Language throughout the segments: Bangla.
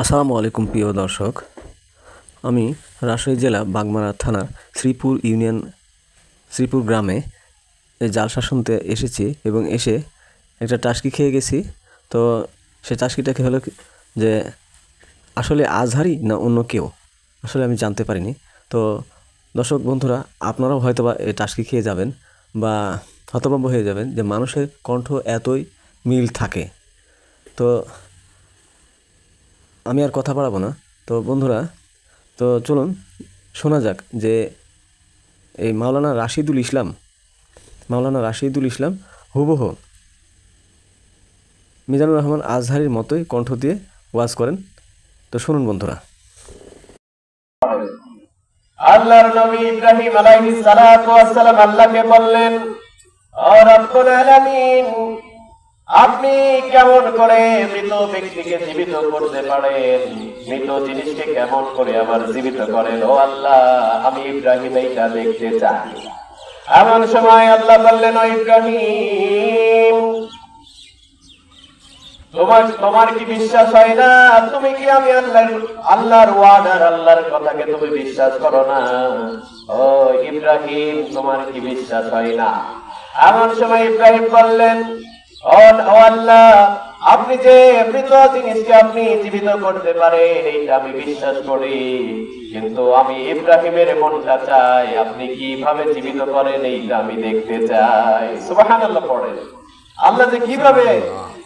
আসসালামু আলাইকুম প্রিয় দর্শক। আমি রাজশাহী জেলা বাগমারা থানার শ্রীপুর ইউনিয়ন, শ্রীপুর গ্রামে জালসা শুনতে এসেছি এবং এসে একটা টাস্কি খেয়ে গেছি। তো সে টাস্কিটা খেয়ে হলো যে আসলে আজহারি না অন্য কেউ? আসলে আমি জানতে পারিনি। তো দর্শক বন্ধুরা, আপনারাও হয়তো বা এই টাস্কি খেয়ে যাবেন বা হতভম্ব হয়ে যাবেন যে মানুষের কণ্ঠ এতই মিল থাকে। তো আমি আর কথা বাড়াবো না। তো বন্ধুরা, তো চলুন, শোনা যাক যে এই মাওলানা রাশিদুল ইসলাম, মাওলানা রাশিদুল ইসলাম হুবহু মিজানুর রহমান আজহারির মতোই কণ্ঠ দিয়ে ওয়াজ করেন। তো শুনুন বন্ধুরা। আল্লাহর নবী ইব্রাহিম আলাইহিস সালাতু ওয়াস সালাম আল্লাহকে বললেন, ও রব্বুল আলামিন আপনি কেমন করে মৃত ব্যক্তিকে জীবিত করতে পারেন? মৃত জিনিসকে কেমন করে আবার জীবিত করেন? ও আল্লাহ, আমি ইব্রাহিম এইটা দেখতে চাই। এমন সময় আল্লাহ বললেন, ও ইব্রাহিম, তোমার তোমার কি বিশ্বাস হয় না? তুমি কি আমি আল্লাহর আল্লাহর ওয়ার্ডার আল্লাহর কথাকে তুমি বিশ্বাস করো না? ও ইব্রাহিম, তোমার কি বিশ্বাস হয় না? এমন সময় ইব্রাহিম বললেন আপনি যে মৃত জিনিসকে আপনি জীবিত করতে পারেন, এইটা আমি বিশ্বাস করি। কিন্তু আমি ইব্রাহিমের মনটা চাই, আপনি কীভাবে জীবিত করেন, এইটা আমি দেখতে চাই। সুবহানাল্লাহ পড়েন। আল্লাহ যে কীভাবে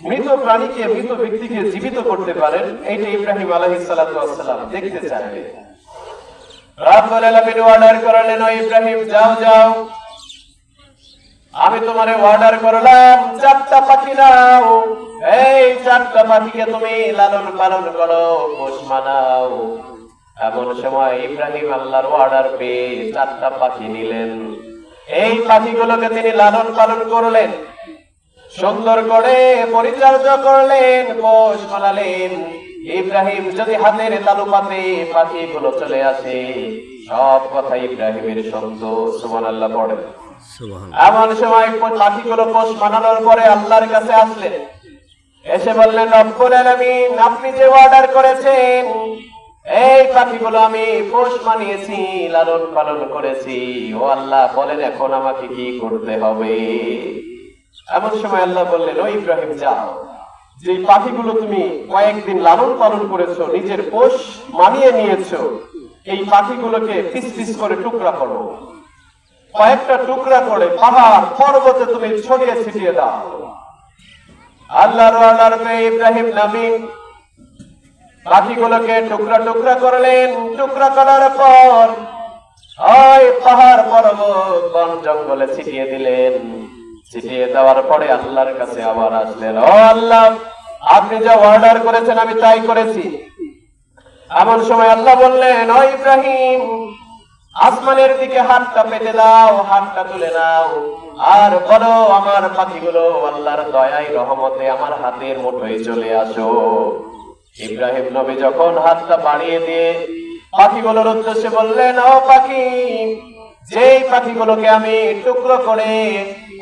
মৃত প্রাণীকে, মৃত ব্যক্তিকে জীবিত করতে পারেন, এইটা ইব্রাহিম আলাইহিস ওয়াসসালাম দেখতে চাইবে। রাব্বুল আলামিন অর্ডার করলেন ইব্রাহিম, যাও যাও। আমি তোমারে অর্ডার করলাম চারটা পাখি নাও। এই চারটা পাখিকে তুমি লালন পালন করো, পোষ মানাও। এমন সময় ইব্রাহিম আল্লাহর অর্ডার পেয়ে চারটা পাখি নিলেন। এই পাখিগুলোকে তিনি লালন পালন করলেন, সুন্দর করে পরিচর্যা করলেন, পোষ মানালেন। ইব্রাহিম যদি হাতের তালু পাতে পাখিগুলো চলে আসে, সব কথা ইব্রাহিমের সত্য সুমান আল্লাহ পড়ে। এমন সময় পাখিগুলো পোষ পরে আল্লাহর কাছে আসলেন। এসে বললেন, রব্বুল আপনি যে অর্ডার করেছেন, এই পাখিগুলো আমি পোষ মানিয়েছি লালন পালন করেছি। ও আল্লাহ, বলেন এখন আমাকে কি করতে হবে? এমন সময় আল্লাহ বললেন, ও ইব্রাহিম, যাও। যে পাখিগুলো তুমি কয়েকদিন লালন পালন করেছ, নিজের পোষ মানিয়ে নিয়েছো, এই পাখিগুলোকে পিস পিস করে টুকরা করো। কয়েকটা টুকরা করে পাহাড় পর্বতে তুমি ছড়িয়ে ছিটিয়ে দাও। আল্লাহর অর্ডার পেয়ে ইব্রাহিম নবী পাখিগুলোকে টুকরা টুকরা করলেন, টুকরা করার পর ওই পাহাড় পর্বত বন জঙ্গলে ছিটিয়ে দিলেন। ছিটিয়ে দেওয়ার পরে আল্লাহর কাছে আবার আসলেন, ও আল্লাহ, আপনি যা অর্ডার করেছেন, আমি তাই করেছি। এমন সময় আল্লাহ বললেন, ও ইব্রাহিম আসমানের দিকে হাতটা পেতে দাও, হাতটা তুলে নাও। আর বলো আমার পাখিগুলো আল্লাহর দয়াই রহমতে আমার হাতের মুঠোয় চলে আসো। ইব্রাহিম নবী যখন হাতটা বাড়িয়ে দিয়ে পাখিগুলোর উদ্দেশ্যে বললেন, ও পাখি, যেই পাখিগুলোকে আমি টুকরো করে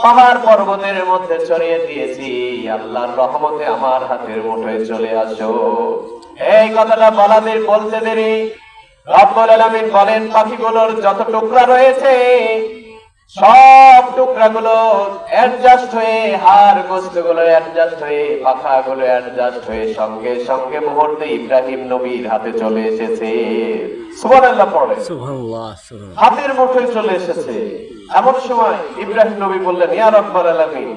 পাহাড় পর্বতের মধ্যে ছড়িয়ে দিয়েছি, আল্লাহর রহমতে আমার হাতের মুঠোয় চলে আসো। এই কথাটা বলাদের বলতে দেরি রব্বুল আলামিন বলেন পাখিগুলোর যত টুকরা রয়েছে সব টুকরাগুলো অ্যাডজাস্ট হয়ে হাড় গোস্তগুলো অ্যাডজাস্ট হয়ে পাখাগুলো অ্যাডজাস্ট হয়ে সঙ্গে সঙ্গে মুহূর্তে ইব্রাহিম নবীর হাতে চলে এসেছে। সুবহানাল্লাহ পড়ে। হাতের মুঠোয় চলে এসেছে। এমন সময় ইব্রাহিম নবী বললেন ইয়া রব্বুল আলামিন